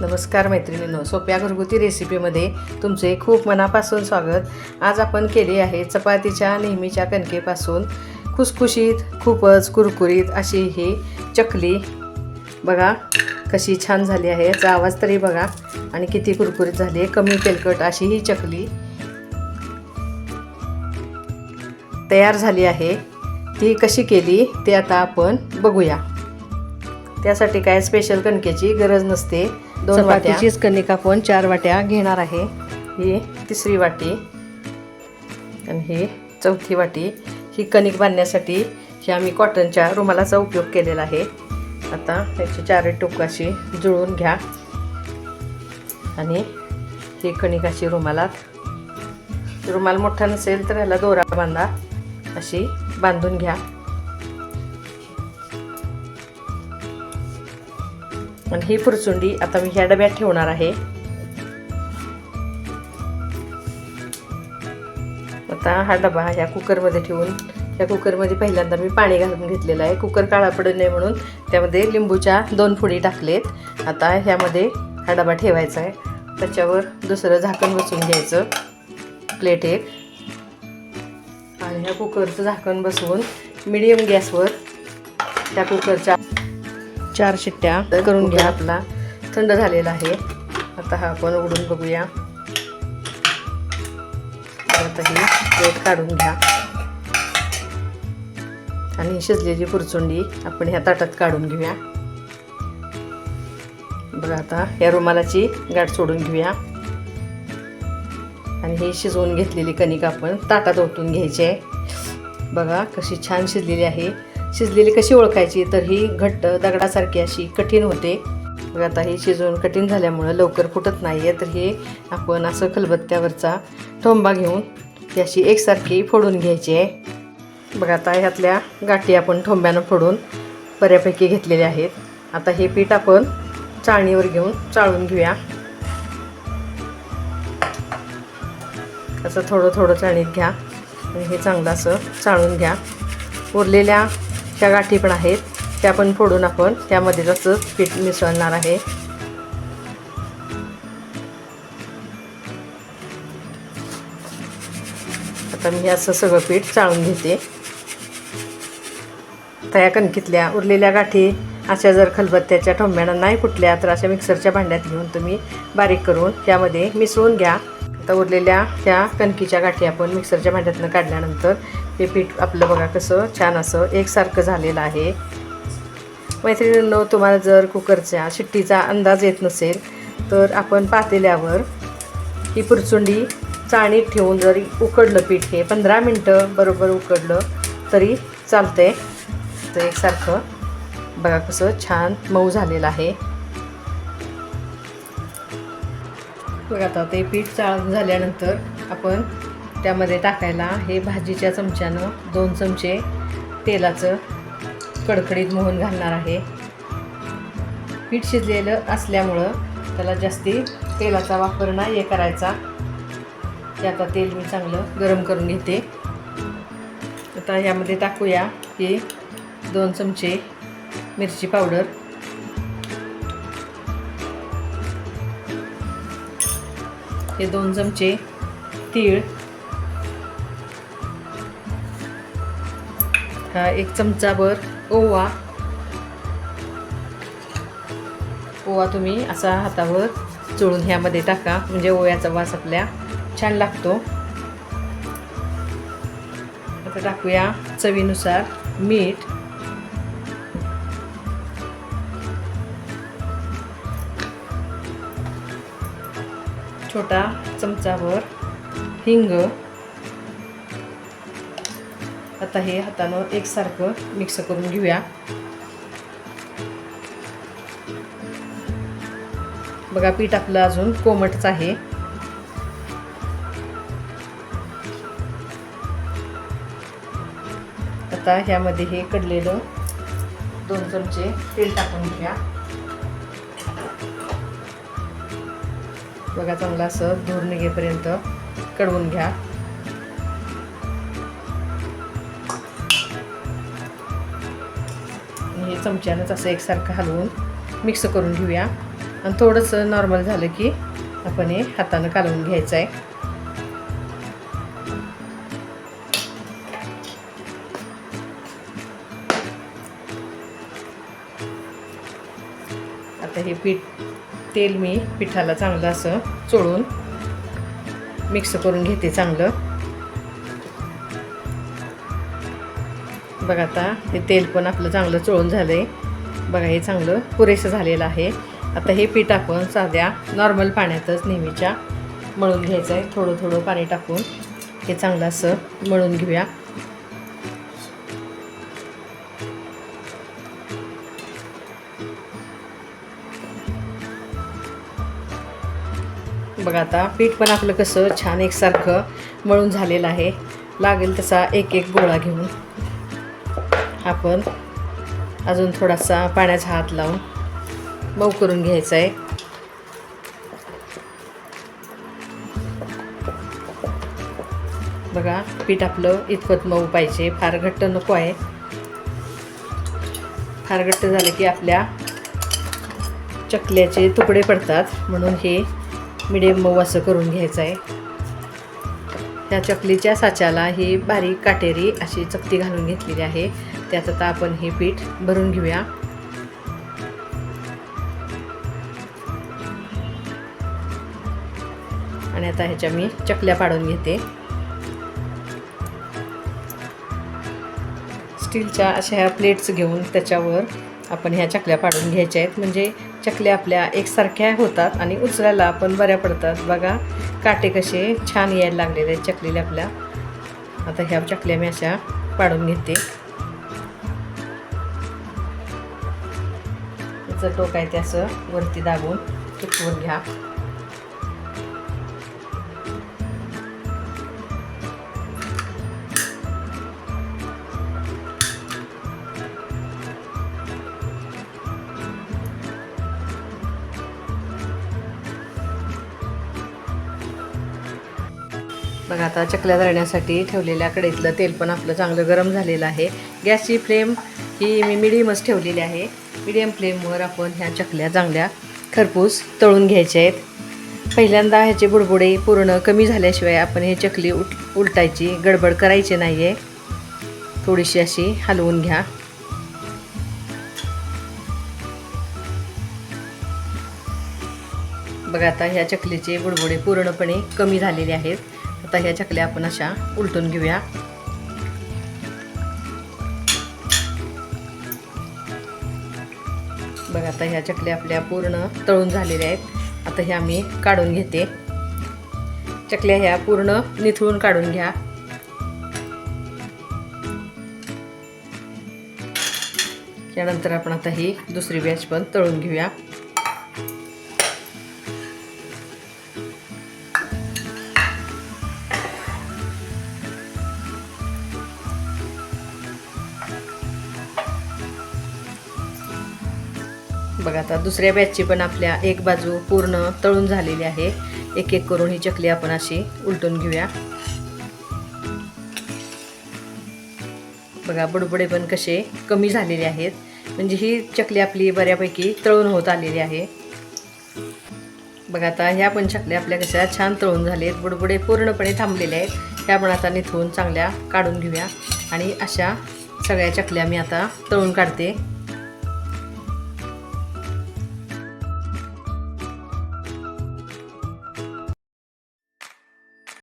नमस्कार मैत्रिणींनो सोप्या घरगुती रेसिपीमध्ये तुमचे खूप मनापासून स्वागत. आज आपण केली आहे चपातीच्या नेहमीच्या कणकेपासून खुसखुशीत खूपच कुरकुरीत अशी ही चकली. बघा कशी छान झाली आहे याचा आवाज तरी बघा. आणि किती कुरकुरीत झाली आहे कमी तेलकट अशी ही चकली. तयार झाली आहे. ती कशी केली ते आता आपण बघूया. त्यासाठी काय स्पेशल कणकेची गरज नसते. दोन वाट्याचीच कणिक आपण चार वाट्या घेणार आहे. ही तिसरी वाटी. आणि ही चौथी वाटी. ही कणिक बांधण्यासाठी ही आम्ही कॉटनच्या रुमालाचा उपयोग केलेला आहे. आता त्याची चारही टोक अशी जुळवून घ्या. आणि ही कणिक अशी रुमालात. रुमाल मोठा नसेल तर ह्याला दोरा बांधा. अशी बांधून घ्या. आणि ही फुरसुंडी आता मी ह्या डब्यात ठेवणार आहे. आता हा डबा ह्या कुकरमध्ये ठेवून या कुकरमध्ये पहिल्यांदा मी पाणी घालून घेतलेलं आहे. कुकर काळा पडू नये म्हणून त्यामध्ये लिंबूच्या दोन फुडी टाकलेत. आता ह्यामध्ये हा डबा ठेवायचा आहे. त्याच्यावर दुसरं झाकण बसवून घ्यायचं. प्लेट एक. आणि ह्या कुकरचं झाकण बसवून मिडियम गॅसवर त्या कुकरच्या चार शिट्ट्या करून घ्या. आपला थंड झालेला आहे. आता हा आपण उघडून बघूया. आता ही प्लेट काढून घ्या. आणि शिजलेली पुरचुंडी आपण ह्या ताटात काढून घेऊया. बघा आता या रुमालाची गाठ सोडून घेऊया. आणि ही शिजवून घेतलेली कणिक आपण ताटात ओतून घ्यायची आहे. बघा कशी छान शिजलेली आहे. शिजलेली कशी ओळखायची? तर ही घट्ट दगडासारखी अशी कठीण होते. आता हे शिजवून कठीण झाल्यामुळं लवकर फुटत नाही आहे तर हे आपण असं खलबत्त्यावरचा ठोंबा घेऊन ती अशी एकसारखी फोडून घ्यायची आहे. बघा आता ह्यातल्या गाठी आपण ठोंब्यानं फोडून बऱ्यापैकी घेतलेल्या आहेत. आता हे पीठ आपण चाळणीवर घेऊन चाळून घेऊया. असं थोडं थोडं चाळणीत घ्या आणि हे चांगलं असं चाळून घ्या. उरलेल्या ह्या गाठी पण आहेत. त्या पण फोडून आपण त्यामध्ये जसं पीठ मिसळणार आहे. आता मी असं सगळं पीठ चाळून घेते. त्या कणकीतल्या उरलेल्या गाठी अशा जर खलबत्त्याच्या ठोंब्यानं नाही फुटल्या तर अशा मिक्सरच्या भांड्यात घेऊन तुम्ही बारीक करून त्यामध्ये मिसळून घ्या. आता उरलेल्या त्या कणकीच्या गाठी आपण मिक्सरच्या भांड्यातनं काढल्यानंतर हे पीठ आपलं बघा कसं छान असं एकसारखं झालेलं आहे. मैत्रिणींनो तुम्हाला जर कुकरच्या शिट्टीचा अंदाज येत नसेल तर आपण पातेल्यावर ही पुरचुंडी चाळणीत ठेवून जरी उकडलं पीठ हे पंधरा मिनटं बरोबर उकडलं तरी चालतंय. तर एकसारखं बघा कसं छान मऊ झालेलं आहे. बघा आता ते पीठ चाळून झाल्यानंतर आपण त्यामध्ये टाकायला हे भाजीच्या चमच्यानं दोन चमचे तेलाचं कडकडीत मोहन घालणार आहे. पीठ शिजलेलं असल्यामुळं त्याला जास्ती तेलाचा वापर नाही हे करायचा. ते आता तेल मी चांगलं गरम करून घेते. आता ह्यामध्ये टाकूया की दोन चमचे मिरची पावडर. हे दोन चमचे तीळ. हा एक चमचाभर ओवा. ओवा तुम्ही असा हातावर चोळून ह्यामध्ये टाका. म्हणजे ओव्याचा वास आपल्या छान लागतो. आता टाकूया चवीनुसार मीठ. छोटा चमचाभर हिंग. आता हे हातानं एकसारखं मिक्स करून घेऊया. बघा पीठ आपलं अजून कोमटच आहे. आता ह्यामध्ये हे कडलेलं दोन चमचे तेल टाकून घेऊया. बघा चांगलं असं धूर निघेपर्यंत कडवून घ्या. हे चमच्यानंच असं एकसारखं हलवून मिक्स करून घेऊया. आणि थोडंसं नॉर्मल झालं की आपण हे हातानं कालवून घ्यायचं आहे आता हे पीठ तेल मी पिठाला चांगलं असं चोळून मिक्स करून घेते चांगलं. बघा आता हे तेल पण आपलं चांगलं चोळून झालं आहे बघा हे चांगलं पुरेसं झालेलं आहे. आता हे पीठ आपण साध्या नॉर्मल पाण्यातच नेहमीच्या मळून घ्यायचं आहे थोडं थोडं पाणी टाकून हे चांगलं असं मळून घेऊया. बघा आता पीठ पण आपलं कसं छान एकसारखं मळून झालेलं आहे. लागेल तसा एक एक गोळा घेऊन. आपण अजून थोडासा पाण्याचा हात लावून मऊ करून घ्यायचा आहे बघा पीठ आपलं इतपत मऊ पाहिजे. फार घट्ट नको आहे. फार घट्ट झालं की आपल्या चकल्याचे तुकडे पडतात. म्हणून हे मिडियम मऊ असं करून घ्यायचं आहे. त्या चकलीच्या साच्याला ही बारीक काटेरी अशी चकती घालून घेतलेली आहे. त्यात आता आपण हे पीठ भरून घेऊया. आणि आता ह्याच्या मी चकल्या पाडून घेते. स्टीलच्या अशा ह्या प्लेट्स घेऊन त्याच्यावर आपण ह्या चकल्या पाडून घ्यायच्या आहेत. म्हणजे चकल्या आपल्या एकसारख्या होतात आणि उचलायला पण बऱ्या पडतात. बघा काटे कसे छान यायला लागलेले आहेत चकलीला आपल्या. आता ह्या चकल्या मी अशा पाडून घेते. त्याचं टोक आहे ते असं वरती दाबून चुकवून घ्या. बघा आता चकल्या तळण्यासाठी ठेवलेल्या कढईतलं तेल पण आपलं चांगलं गरम झालेलं आहे. गॅसची फ्लेम ही मी मिडियमच ठेवलेली आहे. मिडियम फ्लेमवर आपण ह्या चकल्या चांगल्या खरपूस तळून घ्यायच्या आहेत. पहिल्यांदा ह्याचे बुडबुडे पूर्ण कमी झाल्याशिवाय आपण हे चकली उल उलटायची गडबड करायची नाही आहे थोडीशी अशी हलवून घ्या. बघा आता ह्या चकलीचे बुडबुडे पूर्णपणे कमी झालेले आहेत. आता ह्या चकल्या आपण अशा उलटून घेऊया. बघा आता ह्या चकल्या आपल्या पूर्ण तळून झालेल्या आहेत. आता ह्या मी काढून घेते. चकल्या ह्या पूर्ण निथळून काढून घ्या. त्यानंतर आपण आता ही दुसरी बॅच पण तळून घेऊया. बघा आता दुसऱ्या बॅचची पण आपल्या एक बाजू पूर्ण तळून झालेली आहे. एक एक करून ही चकली आपण अशी उलटून घेऊया. बघा बुडबुडे पण कसे कमी झालेले आहेत. म्हणजे ही चकली आपली बऱ्यापैकी तळून होत आलेली आहे. बघा आता ह्या पण चकल्या आपल्या कशा छान तळून झालेत. बुडबुडे पूर्णपणे थांबलेले आहेत. ह्या पण आता निथळून चांगल्या काढून घेऊया. आणि अशा सगळ्या चकल्या मी आता तळून काढते.